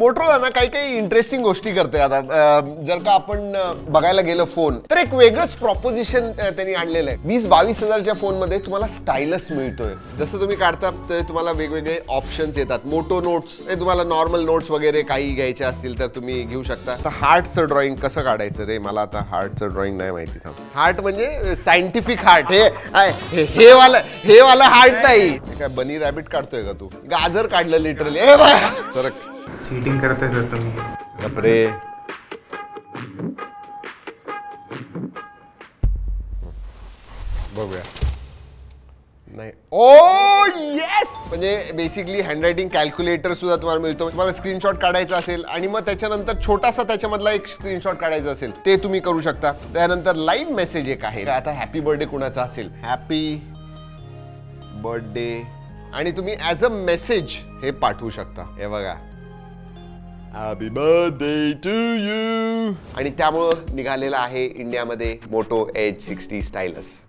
Motorola ना काही काही इंटरेस्टिंग गोष्टी करते आता. जर का आपण बघायला गेलं फोन तर एक वेगळंच प्रॉपोजिशन त्यांनी आणलेलं आहे. वीस बावीस हजारच्या फोनमध्ये तुम्हाला स्टायलस मिळतोय. जसं तुम्ही काढता ते तुम्हाला वेगवेगळे ऑप्शन्स येतात. मोटो नोट्स हे तुम्हाला नॉर्मल नोट्स वगैरे काही घ्यायचे असतील तर तुम्ही घेऊ शकता. तर हार्टचं ड्रॉइंग कसं काढायचं रे? मला आता हार्टचं ड्रॉइंग नाही माहिती हार्ट म्हणजे सायंटिफिक हार्ट हे हे वाला हे वाला हार्ट नाही. काय बनी रॅबिट काढतोय का तू? गाजर काढलं लिटरली हे बाय सरक चीटिंग करताय सर तुम्ही. बापरे. बघूया. नाही. Oh, ओ येस म्हणजे बेसिकली हँडरायटिंग कॅल्क्युलेटर सुद्धा तुम्हाला मिळतो. तुम्हाला स्क्रीनशॉट काढायचा असेल आणि मग त्याच्यानंतर छोटासा त्याच्यामधला एक स्क्रीनशॉट काढायचा असेल ते तुम्ही करू शकता. त्यानंतर लाईव्ह मेसेज एक आहे. आता हॅपी बर्थडे कुणाचा असेल? हॅपी बर्थडे आणि तुम्ही ॲज अ मेसेज हे पाठवू शकता. हे बघा. हॅपी बर्थडे टू यू आणि त्यामुळं निघालेला आहे इंडियामध्ये मोटो एज सिक्स्टी स्टाईलस